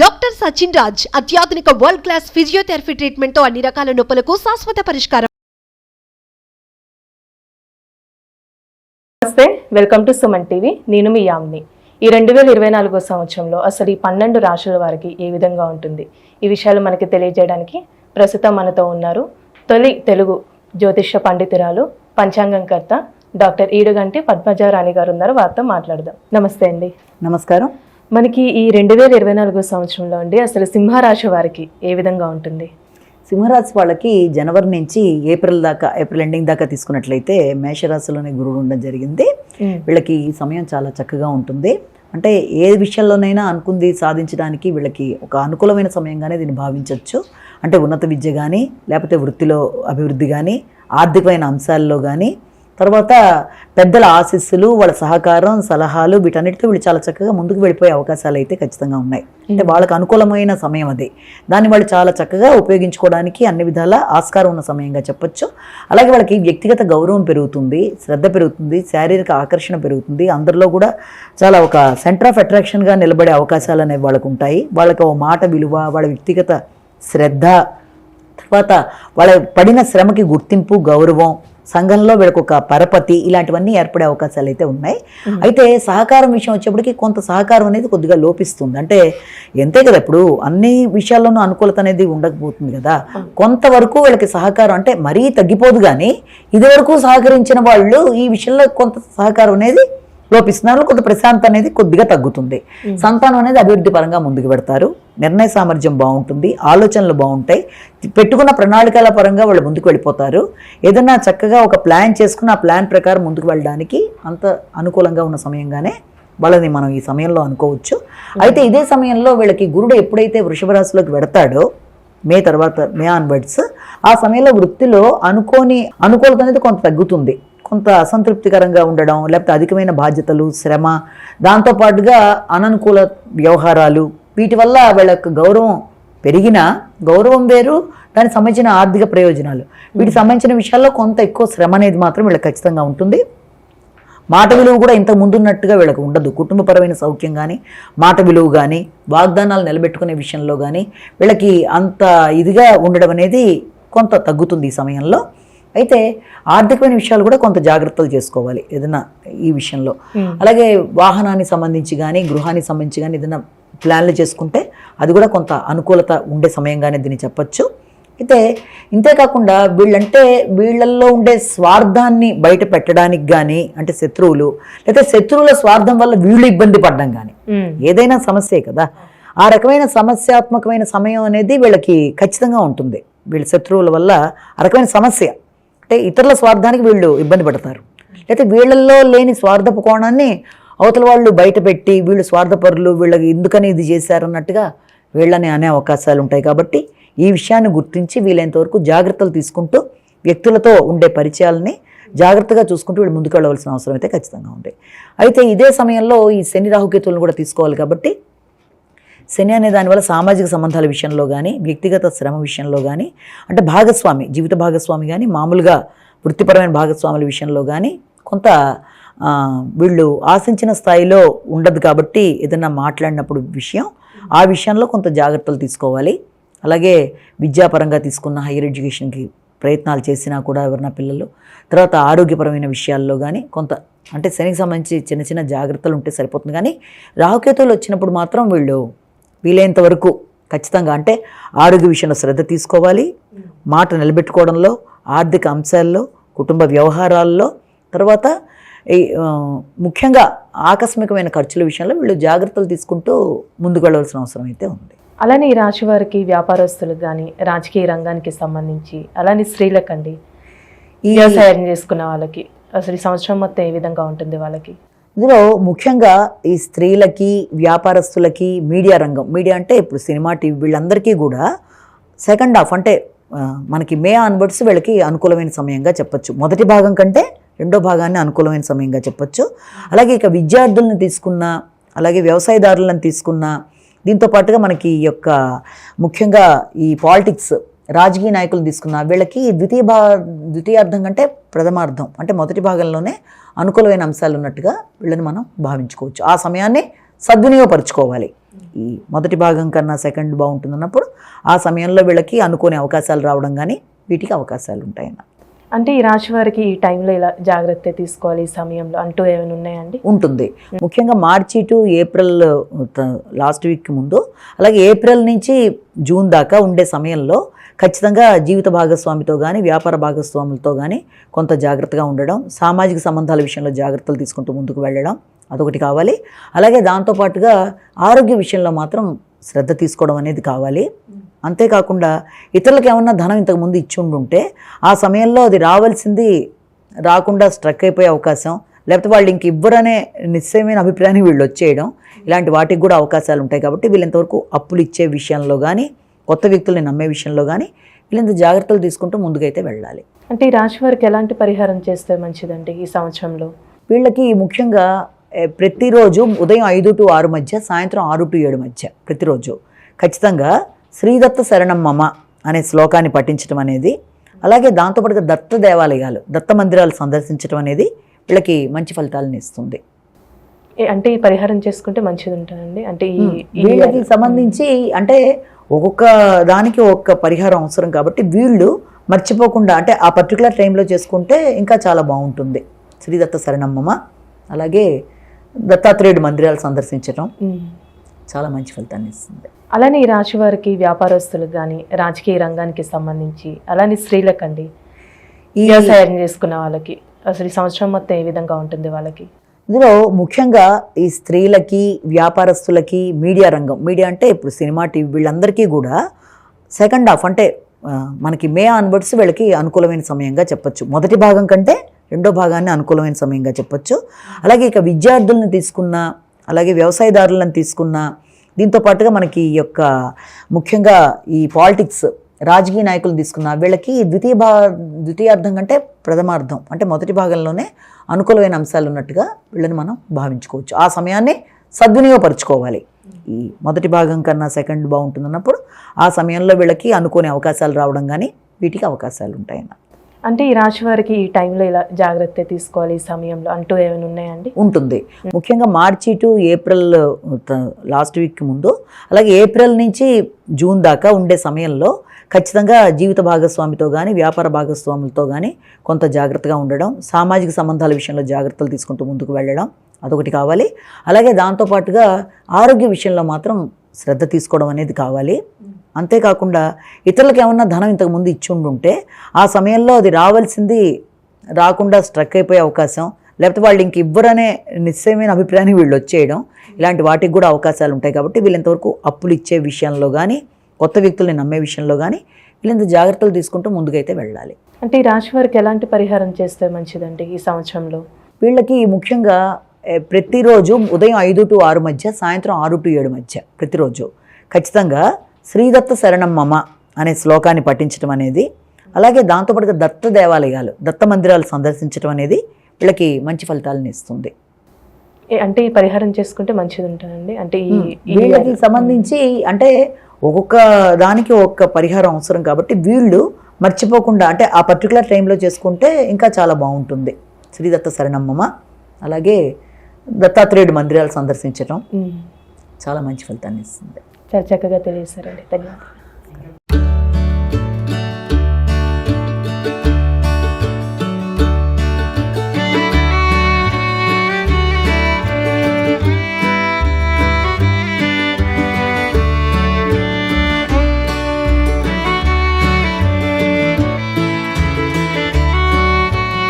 Doctor Sachin Raj అత్యాధునిక world class physiotherapy ట్రీట్మెంట్తో అన్ని రకాల నొప్పులకు శాశ్వత పరిష్కారం. నమస్తే వెల్కమ్ టు సుమన్ టీవీ. నేను మీ యామ్ని. ఈ రెండు వేల ఇరవై నాలుగో సంవత్సరంలో అసలు ఈ పన్నెండు రాశుల వారికి ఏ విధంగా ఉంటుంది? ఈ విషయాలు మనకి తెలియజేయడానికి ప్రస్తుతం మనతో ఉన్నారు తొలి తెలుగు జ్యోతిష పండితురాలు పంచాంగంకర్త డాక్టర్ ఈడుగంటి పద్మజారాణి గారు ఉన్నారు. వారితో మాట్లాడదాం. నమస్తే అండి. నమస్కారం. మనకి ఈ రెండు వేల ఇరవై నాలుగో సంవత్సరంలో అండి అసలు సింహరాశి వారికి ఏ విధంగా ఉంటుంది? సింహరాశి వాళ్ళకి జనవరి నుంచి ఏప్రిల్ దాకా ఏప్రిల్ ఎండింగ్ దాకా తీసుకున్నట్లయితే మేషరాశిలోనే గురువు ఉండడం జరిగింది. వీళ్ళకి ఈ సమయం చాలా చక్కగా ఉంటుంది. అంటే ఏ విషయంలోనైనా అనుకుంది సాధించడానికి వీళ్ళకి ఒక అనుకూలమైన సమయంగానే దీన్ని భావించవచ్చు అంటే ఉన్నత విద్య కానీ లేకపోతే వృత్తిలో అభివృద్ధి కానీ ఆర్థికమైన అంశాల్లో కానీ తర్వాత పెద్దల ఆశీస్సులు వాళ్ళ సహకారం సలహాలు వీటన్నిటితో వీళ్ళు చాలా చక్కగా ముందుకు వెళ్ళిపోయే అవకాశాలు అయితే ఖచ్చితంగా ఉన్నాయి. అంటే వాళ్ళకి అనుకూలమైన సమయం అది. దాన్ని వాళ్ళు చాలా చక్కగా ఉపయోగించుకోవడానికి అన్ని విధాల ఆస్కారం ఉన్న సమయంగా చెప్పొచ్చు. అలాగే వాళ్ళకి వ్యక్తిగత గౌరవం పెరుగుతుంది శ్రద్ధ పెరుగుతుంది శారీరక ఆకర్షణ పెరుగుతుంది. అందరిలో కూడా చాలా ఒక సెంటర్ ఆఫ్ అట్రాక్షన్గా నిలబడే అవకాశాలు అనేవి వాళ్ళకు ఉంటాయి. వాళ్ళకి ఓ మాట విలువ వాళ్ళ వ్యక్తిగత శ్రద్ధ తర్వాత వాళ్ళ పడిన శ్రమకి గుర్తింపు గౌరవం సంఘంలో వీళ్ళకి ఒక పరపతి ఇలాంటివన్నీ ఏర్పడే అవకాశాలు అయితే ఉన్నాయి. అయితే సహకారం విషయం వచ్చేప్పటికి కొంత సహకారం అనేది కొద్దిగా లోపిస్తుంది. అంటే ఎంతే కదా ఇప్పుడు అన్ని విషయాల్లోనూ అనుకూలత అనేది ఉండకపోతుంది కదా. కొంతవరకు వీళ్ళకి సహకారం అంటే మరీ తగ్గిపోదు కానీ ఇదివరకు సహకరించిన వాళ్ళు ఈ విషయంలో కొంత సహకారం అనేది లోపిస్తున్నారు. కొంత ప్రశాంతత అనేది కొద్దిగా తగ్గుతుంది. సంతానం అనేది అభివృద్ధి పరంగా ముందుకు పెడతారు. నిర్ణయ సామర్థ్యం బాగుంటుంది. ఆలోచనలు బాగుంటాయి. పెట్టుకున్న ప్రణాళికల పరంగా వాళ్ళు ముందుకు వెళ్ళిపోతారు. ఏదైనా చక్కగా ఒక ప్లాన్ చేసుకుని ఆ ప్లాన్ ప్రకారం ముందుకు వెళ్ళడానికి అంత అనుకూలంగా ఉన్న సమయంగానే వాళ్ళని మనం ఈ సమయంలో అనుకోవచ్చు. అయితే ఇదే సమయంలో వీళ్ళకి గురుడు ఎప్పుడైతే వృషభ రాశిలోకి వెడతాడో మే తర్వాత మే ఆన్వర్డ్స్ ఆ సమయంలో వృత్తిలో అనుకోని అనుకూలత అనేది కొంత తగ్గుతుంది. కొంత అసంతృప్తికరంగా ఉండడం లేకపోతే అధికమైన బాధ్యతలు శ్రమ దాంతోపాటుగా అననుకూల వ్యవహారాలు వీటి వల్ల వీళ్ళకు గౌరవం పెరిగినా గౌరవం వేరు దానికి సంబంధించిన ఆర్థిక ప్రయోజనాలు. వీటికి సంబంధించిన విషయాల్లో కొంత ఎక్కువ శ్రమ అనేది మాత్రం వీళ్ళకి ఖచ్చితంగా ఉంటుంది. మాట విలువ కూడా ఇంత ముందున్నట్టుగా వీళ్ళకి ఉండదు. కుటుంబపరమైన సౌఖ్యం కానీ మాట విలువ కానీ వాగ్దానాలు నిలబెట్టుకునే విషయంలో కానీ వీళ్ళకి అంత ఇదిగా ఉండడం అనేది కొంత తగ్గుతుంది ఈ సమయంలో. అయితే ఆర్థికమైన విషయాలు కూడా కొంత జాగ్రత్తలు చేసుకోవాలి ఏదైనా ఈ విషయంలో. అలాగే వాహనానికి సంబంధించి కానీ గృహానికి సంబంధించి కానీ ఏదైనా ప్లాన్లు చేసుకుంటే అది కూడా కొంత అనుకూలత ఉండే సమయంగానే దీన్ని చెప్పొచ్చు. అయితే ఇంతేకాకుండా వీళ్ళంటే వీళ్ళల్లో ఉండే స్వార్థాన్ని బయట పెట్టడానికి కానీ అంటే శత్రువులు లేకపోతే శత్రువుల స్వార్థం వల్ల వీళ్ళు ఇబ్బంది పడడం కానీ ఏదైనా సమస్యే కదా. ఆ రకమైన సమస్యాత్మకమైన సమయం అనేది వీళ్ళకి ఖచ్చితంగా ఉంటుంది. వీళ్ళ శత్రువుల వల్ల ఆ రకమైన సమస్య. అంటే ఇతరుల స్వార్థానికి వీళ్ళు ఇబ్బంది పడతారు. లేకపోతే వీళ్ళల్లో లేని స్వార్థపు కోణాన్ని అవతల వాళ్ళు బయటపెట్టి వీళ్ళు స్వార్థపరులు వీళ్ళకి ఎందుకని ఇది చేశారన్నట్టుగా వీళ్ళని అనే అవకాశాలు ఉంటాయి కాబట్టి ఈ విషయాన్ని గుర్తించి వీలైనంత వరకు జాగ్రత్తలు తీసుకుంటూ వ్యక్తులతో ఉండే పరిచయాలని జాగ్రత్తగా చూసుకుంటూ వీళ్ళు ముందుకు వెళ్ళవలసిన అవసరం అయితే ఖచ్చితంగా ఉంది. అయితే ఇదే సమయంలో ఈ శని రాహుకేతులను కూడా తీసుకోవాలి కాబట్టి శని అనే దానివల్ల సామాజిక సంబంధాల విషయంలో కానీ వ్యక్తిగత శ్రమ విషయంలో కానీ అంటే భాగస్వామి జీవిత భాగస్వామి కానీ మామూలుగా వృత్తిపరమైన భాగస్వాముల విషయంలో కానీ కొంత వీళ్ళు ఆశించిన స్థాయిలో ఉండదు కాబట్టి ఏదైనా మాట్లాడినప్పుడు విషయం ఆ విషయంలో కొంత జాగ్రత్తలు తీసుకోవాలి. అలాగే విద్యాపరంగా తీసుకున్న హైయర్ ఎడ్యుకేషన్కి ప్రయత్నాలు చేసినా కూడా ఎవరైనా పిల్లలు తర్వాత ఆరోగ్యపరమైన విషయాల్లో కానీ కొంత అంటే శనికి సంబంధించి చిన్న చిన్న జాగ్రత్తలు ఉంటే సరిపోతుంది. కానీ రాహుకేతువులు వచ్చినప్పుడు మాత్రం వీళ్ళు వీలైనంత వరకు ఖచ్చితంగా అంటే ఆరోగ్య విషయంలో శ్రద్ధ తీసుకోవాలి. మాట నిలబెట్టుకోవడంలో ఆర్థిక అంశాల్లో కుటుంబ వ్యవహారాల్లో తర్వాత ఈ ముఖ్యంగా ఆకస్మికమైన ఖర్చుల విషయంలో వీళ్ళు జాగ్రత్తలు తీసుకుంటూ ముందుకు వెళ్ళవలసిన అవసరం అయితే ఉంది. అలానే ఈ రాశి వారికి వ్యాపారస్తులకు కానీ రాజకీయ రంగానికి సంబంధించి అలానే స్త్రీలకండి. ఈ వ్యవసాయం చేసుకున్న వాళ్ళకి అసలు ఈ సంవత్సరం మొత్తం ఏ విధంగా ఉంటుంది వాళ్ళకి? ఇందులో ముఖ్యంగా ఈ స్త్రీలకి వ్యాపారస్తులకి మీడియా రంగం. మీడియా అంటే ఇప్పుడు సినిమా టీవీ వీళ్ళందరికీ కూడా సెకండ్ హాఫ్ అంటే మనకి మే ఆన్వర్డ్స్ వీళ్ళకి అనుకూలమైన సమయంగా చెప్పొచ్చు. మొదటి భాగం కంటే రెండో భాగాన్ని అనుకూలమైన సమయంగా చెప్పొచ్చు. అలాగే ఇక విద్యార్థులను తీసుకున్న అలాగే వ్యవసాయదారులను తీసుకున్న దీంతో పాటుగా మనకి ఈ యొక్క ముఖ్యంగా ఈ పాలిటిక్స్ రాజకీయ నాయకులను తీసుకున్న వీళ్ళకి ద్వితీయ భా ద్వితీయార్థం కంటే ప్రథమార్థం అంటే మొదటి భాగంలోనే అనుకూలమైన అంశాలు ఉన్నట్టుగా వీళ్ళని మనం భావించుకోవచ్చు. ఆ సమయాన్ని సద్వినియోగపరచుకోవాలి. ఈ మొదటి భాగం కన్నా సెకండ్ బాగుంటుంది అన్నప్పుడు ఆ సమయంలో వీళ్ళకి అనుకోని అవకాశాలు రావడం కానీ వీటికి అవకాశాలు ఉంటాయన్న. అంటే ఈ రాశి వారికి ఈ టైంలో ఇలా జాగ్రత్త తీసుకోవాలి ఈ సమయంలో అంటూ ఏమైనా ఉన్నాయండి? ఉంటుంది. ముఖ్యంగా March to April last week ముందు అలాగే ఏప్రిల్ నుంచి జూన్ దాకా ఉండే సమయంలో ఖచ్చితంగా జీవిత భాగస్వామితో కానీ వ్యాపార భాగస్వాములతో కానీ కొంత జాగ్రత్తగా ఉండడం సామాజిక సంబంధాల విషయంలో జాగ్రత్తలు తీసుకుంటూ ముందుకు వెళ్ళడం అదొకటి కావాలి. అలాగే దాంతోపాటుగా ఆరోగ్య విషయంలో మాత్రం శ్రద్ధ తీసుకోవడం అనేది కావాలి. అంతేకాకుండా ఇతరులకు ఏమన్నా ధనం ఇంతకుముందు ఇచ్చి ఉండుంటే ఆ సమయంలో అది రావాల్సింది రాకుండా స్ట్రక్ అయిపోయే అవకాశం లేకపోతే వాళ్ళు ఇంక ఇవ్వరనే నిశ్చయమైన అభిప్రాయాన్ని వీళ్ళు వచ్చేయడం ఇలాంటి వాటికి కూడా అవకాశాలు ఉంటాయి కాబట్టి వీళ్ళంతవరకు అప్పులు ఇచ్చే విషయంలో కానీ కొత్త వ్యక్తుల్ని నమ్మే విషయంలో కానీ వీళ్ళంత జాగ్రత్తలు తీసుకుంటూ ముందుకైతే వెళ్ళాలి. అంటే ఈ రాశి వారికి ఎలాంటి పరిహారం చేస్తే మంచిదండి ఈ సంవత్సరంలో? వీళ్ళకి ముఖ్యంగా ప్రతిరోజు ఉదయం ఐదు టు ఆరు మధ్య సాయంత్రం ఆరు టు ఏడు మధ్య ప్రతిరోజు. ఖచ్చితంగా శ్రీదత్త శరణం మమ అనే శ్లోకాన్ని పఠించడం అనేది అలాగే దాంతోపాటుగా దత్త దేవాలయాలు దత్త మందిరాలు సందర్శించడం అనేది వీళ్ళకి మంచి ఫలితాలను ఇస్తుంది. అంటే ఈ పరిహారం చేసుకుంటే మంచిది ఉంటుందండి అంటే ఈ ఈ- వీళ్ళకి సంబంధించి అంటే ఒక్కొక్క దానికి ఒక్క పరిహారం అవసరం కాబట్టి వీళ్ళు మర్చిపోకుండా అంటే ఆ పర్టికులర్ టైంలో చేసుకుంటే ఇంకా చాలా బాగుంటుంది. శ్రీదత్త శరణమ్మమ్మ అలాగే దత్తాత్రేయుడు మందిరాలు సందర్శించడం. చాలా మంచి ఫలితాన్ని ఇస్తుంది. అలానే ఈ రాశి వారికి వ్యాపారస్తులకు కానీ రాజకీయ రంగానికి సంబంధించి అలానే స్త్రీలకండి. ఈ వ్యవసాయం చేసుకున్న వాళ్ళకి అసలు ఈ సంవత్సరం మొత్తం ఏ విధంగా ఉంటుంది వాళ్ళకి? ఇందులో ముఖ్యంగా ఈ స్త్రీలకి వ్యాపారస్తులకి మీడియా రంగం. మీడియా అంటే ఇప్పుడు సినిమా టీవీ వీళ్ళందరికీ కూడా సెకండ్ హాఫ్ అంటే మనకి మే ఆన్వర్డ్స్ వీళ్ళకి అనుకూలమైన సమయంగా చెప్పొచ్చు. మొదటి భాగం కంటే రెండో భాగాన్ని అనుకూలమైన సమయంగా చెప్పొచ్చు. అలాగే ఇక విద్యార్థులను తీసుకున్న అలాగే వ్యవసాయదారులను తీసుకున్న దీంతో పాటుగా మనకి ఈ యొక్క ముఖ్యంగా ఈ పాలిటిక్స్ రాజకీయ నాయకులు తీసుకున్న వీళ్ళకి ద్వితీయ భా ద్వితీయార్థం కంటే ప్రథమార్థం అంటే మొదటి భాగంలోనే అనుకూలమైన అంశాలు ఉన్నట్టుగా వీళ్ళని మనం భావించుకోవచ్చు. ఆ సమయాన్ని సద్వినియోగపరచుకోవాలి. ఈ మొదటి భాగం కన్నా సెకండ్ బాగుంటుంది అన్నప్పుడు ఆ సమయంలో వీళ్ళకి అనుకోని అవకాశాలు రావడం కానీ వీటికి అవకాశాలు ఉంటాయన్న. అంటే ఈ రాశి వారికి ఈ టైంలో ఇలా జాగ్రత్త తీసుకోవాలి ఈ సమయంలో అంటూ ఏమైనా ఉన్నాయండి? ఉంటుంది. ముఖ్యంగా March to April last week ముందు అలాగే ఏప్రిల్ నుంచి జూన్ దాకా ఉండే సమయంలో ఖచ్చితంగా జీవిత భాగస్వామితో కానీ వ్యాపార భాగస్వాములతో కానీ కొంత జాగ్రత్తగా ఉండడం సామాజిక సంబంధాల విషయంలో జాగ్రత్తలు తీసుకుంటూ ముందుకు వెళ్ళడం అదొకటి కావాలి. అలాగే దాంతోపాటుగా ఆరోగ్య విషయంలో మాత్రం శ్రద్ధ తీసుకోవడం అనేది కావాలి. అంతేకాకుండా ఇతరులకు ఏమన్నా ధనం ఇంతకుముందు ఇచ్చి ఉండుంటే ఆ సమయంలో అది రావాల్సింది రాకుండా స్ట్రక్ అయిపోయే అవకాశం లేకపోతే వాళ్ళు ఇంక ఇవ్వరనే నిశ్చయమైన అభిప్రాయాన్ని వీళ్ళు వచ్చేయడం ఇలాంటి వాటికి కూడా అవకాశాలు ఉంటాయి కాబట్టి వీళ్ళు ఇంతవరకు అప్పులు ఇచ్చే విషయంలో కానీ కొత్త వ్యక్తుల్ని నమ్మే విషయంలో కానీ వీళ్ళంత జాగ్రత్తలు తీసుకుంటూ ముందుకైతే వెళ్ళాలి. అంటే ఈ రాశి వారికి ఎలాంటి పరిహారం చేస్తే మంచిదండి ఈ సంవత్సరంలో? వీళ్ళకి ముఖ్యంగా ప్రతిరోజు ఉదయం ఐదు టు ఆరు మధ్య సాయంత్రం ఆరు టు ఏడు మధ్య ప్రతిరోజు. ఖచ్చితంగా శ్రీదత్త శరణం మమ అనే శ్లోకాన్ని పఠించడం అనేది అలాగే దాంతోపాటుగా దత్త దేవాలయాలు దత్త మందిరాలు సందర్శించడం అనేది వీళ్ళకి మంచి ఫలితాలను ఇస్తుంది. అంటే ఈ పరిహారం చేసుకుంటే మంచిది ఉంటుందండి అంటే ఈ- వీళ్ళకి సంబంధించి అంటే ఒక్కొక్క దానికి ఒక్క పరిహారం అవసరం కాబట్టి వీళ్ళు మర్చిపోకుండా అంటే ఆ పర్టికులర్ టైంలో చేసుకుంటే ఇంకా చాలా బాగుంటుంది. శ్రీదత్త శరణమ్మమ్మ అలాగే దత్తాత్రేయుడు మందిరాలు సందర్శించడం. చాలా మంచి ఫలితాన్ని ఇస్తుంది. చాలా చక్కగా తెలియజేశారండి. ధన్యవాదాలు.